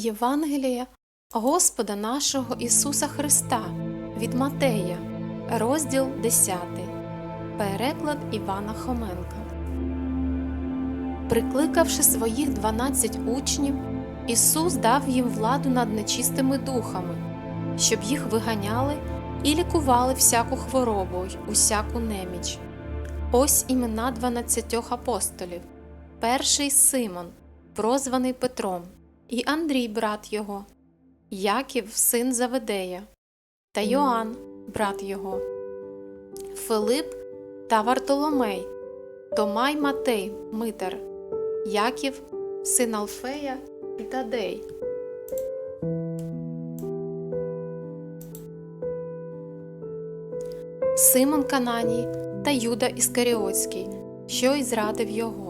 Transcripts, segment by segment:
Євангелія Господа нашого Ісуса Христа від Матея, розділ 10, переклад Івана Хоменка. Прикликавши своїх дванадцять учнів, Ісус дав їм владу над нечистими духами, щоб їх виганяли і лікували всяку хворобу й усяку неміч. Ось імена дванадцятьох апостолів. Перший Симон, прозваний Петром, і Андрій, брат його, Яків, син Заведея, та Йоанн, брат його, Филип та Вартоломей, Томай Матей, Митер, Яків, син Алфея і Тадей. Симон Кананій та Юда Іскаріотський, що й зрадив його.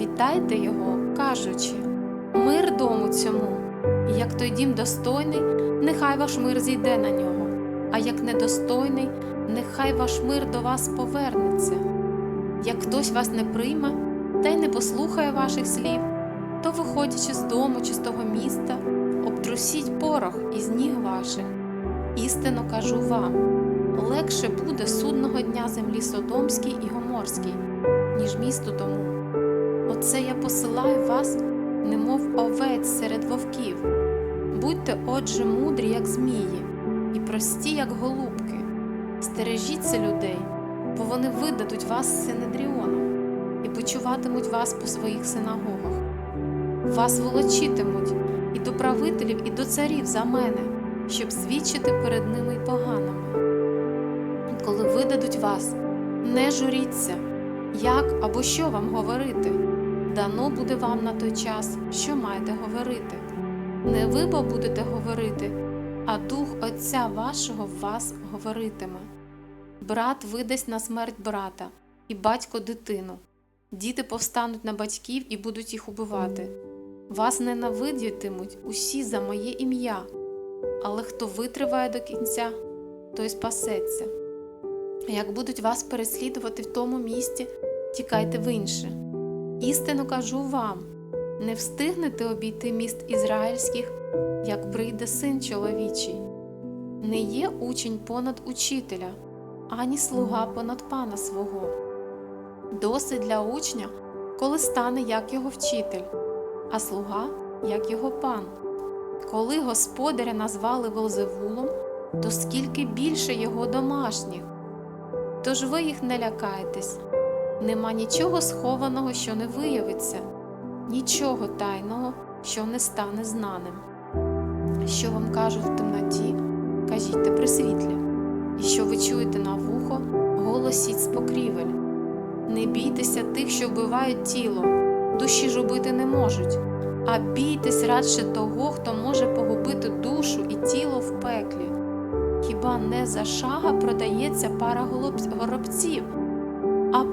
вітайте його, кажучи Мир дому цьому, і як той дім достойний, нехай ваш мир зійде на нього, а як недостойний, нехай ваш мир до вас повернеться. Як хтось вас не прийме та й не послухає ваших слів, то, виходячи з дому чи з того міста, обтрусіть порох із ніг ваших. Істинно кажу вам, легше буде судного дня землі Содомській і Гоморській, ніж місту тому. Оце я посилаю вас, немов овець серед вовків. Будьте, отже, мудрі, як змії, і прості, як голубки. Стережіться людей, бо вони видадуть вас синедріоном і почуватимуть вас по своїх синагогах. Вас волочитимуть і до правителів, і до царів за мене, щоб свідчити перед ними й поганими. Коли видадуть вас, не журіться, як або що вам говорити. Дано буде вам на той час, що маєте говорити. Не ви бо будете говорити, а Дух Отця вашого в вас говоритиме. Брат видасть на смерть брата, і батько дитину. Діти повстануть на батьків і будуть їх убивати. Вас ненавидітимуть усі за моє ім'я, але хто витриває до кінця, той спасеться. Як будуть вас переслідувати в тому місті, тікайте в інше. Істинно кажу вам: не встигнете обійти міст ізраїльських, як прийде син чоловічий. Не є учень понад учителя, ані слуга понад пана свого. Досить для учня, коли стане як його вчитель, а слуга як його пан. Коли господаря назвали Волзевулом, то скільки більше його домашніх. Тож ви їх не лякайтесь. Нема нічого схованого, що не виявиться, нічого тайного, що не стане знаним. Що вам кажуть в темноті, кажіть при світлі, і що ви чуєте на вухо, голосіть з покрівель. Не бійтеся тих, що вбивають тіло, душі ж убити не можуть, а бійтесь радше того, хто може погубити душу і тіло в пеклі. Хіба не за шага продається пара горобців?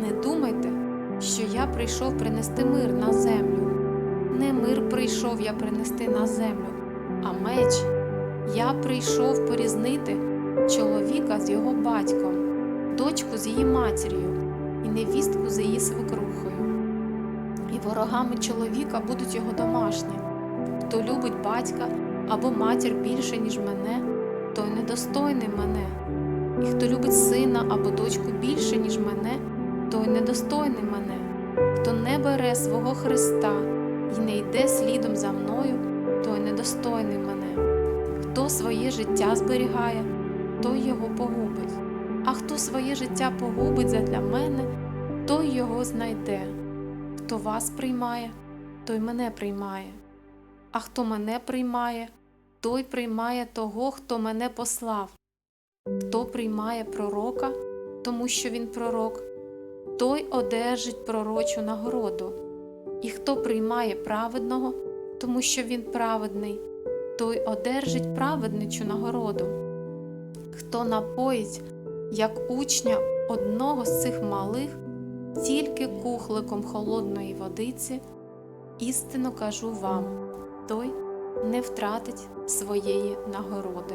Не думайте, що я прийшов принести мир на землю. Не мир прийшов я принести на землю, а меч. Я прийшов порізнити чоловіка з його батьком, дочку з її матір'ю і невістку з її свекрухою. І ворогами чоловіка будуть його домашні. Хто любить батька або матір більше, ніж мене, той недостойний мене. І хто любить сина або дочку більше, ніж мене, той недостойний мене. Хто не бере свого Христа і не йде слідом за мною, той недостойний мене. Хто своє життя зберігає, той його погубить. А хто своє життя погубить задля мене, той його знайде. Хто вас приймає, той мене приймає. А хто мене приймає, той приймає того, хто мене послав. Хто приймає пророка, тому що він пророк, той одержить пророчу нагороду. І хто приймає праведного, тому що він праведний, той одержить праведничу нагороду. Хто напоїть, як учня одного з цих малих, тільки кухликом холодної водиці, істинно кажу вам, той не втратить своєї нагороди.